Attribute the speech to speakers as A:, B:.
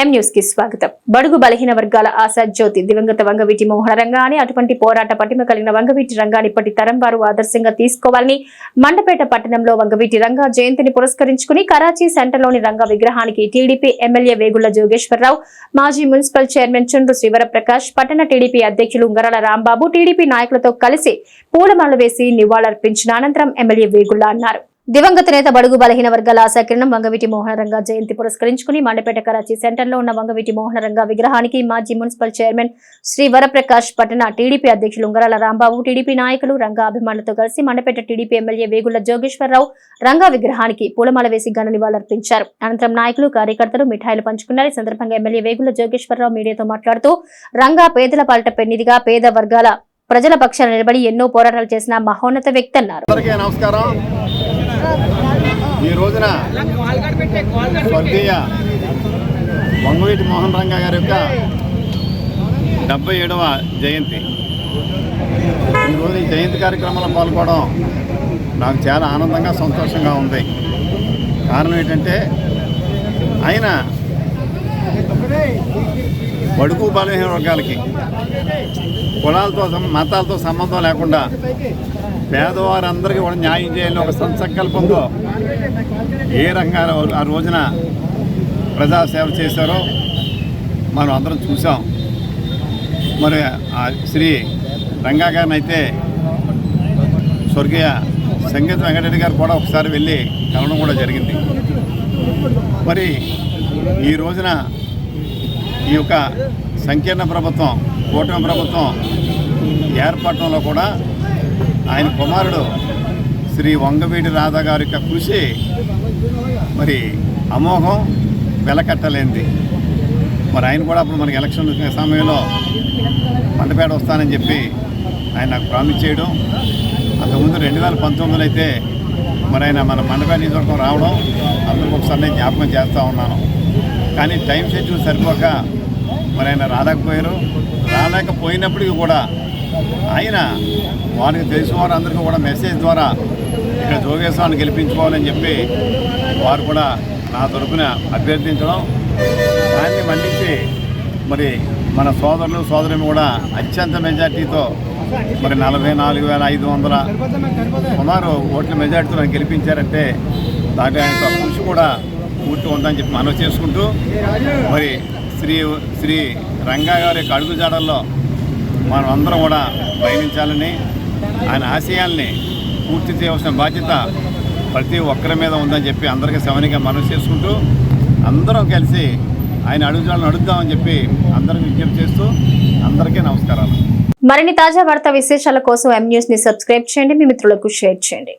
A: ఎం న్యూస్కి స్వాగతం. బడుగు బలహీన వర్గాల ఆశా జ్యోతి దివంగత వంగవీటి మోహన రంగాన్ని అటువంటి పోరాట పటిమ కలిగిన వంగవీటి రంగాన్ని ఇప్పటి తరం వారు ఆదర్శంగా తీసుకోవాలని మండపేట పట్టణంలో వంగవీటి రంగా జయంతిని పురస్కరించుకుని కరాచీ సెంటర్లోని రంగా విగ్రహానికి టీడీపీ ఎమ్మెల్యే వేగుళ్ళ జోగేశ్వరరావు మాజీ మున్సిపల్ చైర్మన్ చుండ్రు శ్రీవరప్రకాష్ పట్టణ టీడీపీ అధ్యక్షులు ఉంగరాల రాంబాబు టీడీపీ నాయకులతో కలిసి పూలమాల వేసి నివాళులర్పించిన అనంతరం ఎమ్మెల్యే వేగుళ్ళ అన్నారు. దివంగత నేత బడుగు బలహీన వర్గాల ఆశాకిరణం వంగవీటి మోహనరంగ జయంతి పురస్కరించుకుని మండపేట కరాచీ సెంటర్లో ఉన్న వంగవీటి మోహనరంగ విగ్రహానికి మాజీ మున్సిపల్ చైర్మన్ శ్రీ వరప్రకాష్ పట్టణ టీడీపీ అధ్యక్షులు ఉంగరాల రాంబాబు టీడీపీ నాయకులు రంగా అభిమానులతో కలిసి మండపేట టీడీపీ ఎమ్మెల్యే వేగుళ్ళ జోగేశ్వరరావు రంగా విగ్రహానికి పూలమాల వేసి ఘన నివాళులర్పించారు. అనంతరం నాయకులు కార్యకర్తలు మిఠాయిలు పంచుకున్నారు. ఈ సందర్భంగా ఎమ్మెల్యే వేగుళ్ళ జోగేశ్వరరావు మీడియాతో మాట్లాడుతూ రంగా పేదల పాలిట పెన్నిదిగా పేద వర్గాల ప్రజల పక్షాన నిలబడి ఎన్నో పోరాటాలు చేసిన మహోన్నత వ్యక్తి అన్నారు.
B: నమస్కారం. ఈ రోజున స్వర్గీయ వంగవీటి మోహన్ రంగా గారి యొక్క డెబ్బై ఏడవ జయంతి ఈరోజు ఈ జయంతి కార్యక్రమంలో పాల్గొనడం నాకు చాలా ఆనందంగా సంతోషంగా ఉంది. కారణం ఏంటంటే ఆయన బడుగు బలహీన వర్గాలకి కులాలతో మతాలతో సంబంధం లేకుండా పేదవారందరికీ కూడా న్యాయం చేయాలని ఒక సంసంకల్పంతో ఏ రంగా ఆ రోజున ప్రజాసేవ చేశారో మనం అందరం చూసాం మరి ఆ శ్రీ రంగా గారిని అయితే స్వర్గీయ సంగీత వెంకటరెడ్డి గారు కూడా ఒకసారి వెళ్ళి కలవడం కూడా జరిగింది. మరి ఈ రోజున ఈ యొక్క సంకీర్ణ ప్రభుత్వం కూటమి ప్రభుత్వం ఏర్పడటంలో కూడా ఆయన కుమారుడు శ్రీ వంగవీడి రాధా గారి యొక్క కృషి మరి అమోఘం వెలకట్టలేనిది. మరి ఆయన కూడా అప్పుడు మనకి ఎలక్షన్ సమయంలో మండపేట వస్తానని చెప్పి ఆయన నాకు ప్రామిస్ చేయడం. అంతకుముందు రెండు వేల పంతొమ్మిదిలో అయితే మరి ఆయన మన మండపేట నియోజకవర్గం రావడం అందరికి ఒకసారి నేను జ్ఞాపకం చేస్తూ ఉన్నాను. కానీ టైం షెడ్యూల్ సరిపోక మరి ఆయన రాలేకపోయారు. రాలేకపోయినప్పటికీ కూడా ఆయన వారికి తెలిసిన వారందరికీ కూడా మెసేజ్ ద్వారా ఇక్కడ జోగేశ్వరాన్ని గెలిపించుకోవాలని చెప్పి వారు కూడా నా తరపున అభ్యర్థించడం. దాన్ని మన్నించి మరి మన సోదరులు సోదరులు కూడా అత్యంత మెజార్టీతో మరి నలభై నాలుగు వేల ఐదు వందల సుమారు ఓట్ల మెజార్టీతో నన్ను గెలిపించారంటే దాంట్లో ఆయన కృషి కూడా పూర్తి ఉందని చెప్పి మనవి చేసుకుంటూ మరి శ్రీ శ్రీ రంగా గారి యొక్క అడుగుజాడల్లో మనం అందరం కూడా పయనించాలని ఆయన ఆశయాల్ని పూర్తి చేయవలసిన బాధ్యత ప్రతి ఒక్కరి మీద ఉందని చెప్పి అందరికీ సవనిగా మనవి చేసుకుంటూ అందరం కలిసి ఆయన అడుగుజాడలను అడుగుదామని చెప్పి అందరికి విజ్ఞప్తి చేస్తూ అందరికీ నమస్కారాలు.
A: మరిన్ని తాజా వార్తా విశేషాల కోసం ఎం న్యూస్ని సబ్స్క్రైబ్ చేయండి మీ మిత్రులకు షేర్ చేయండి.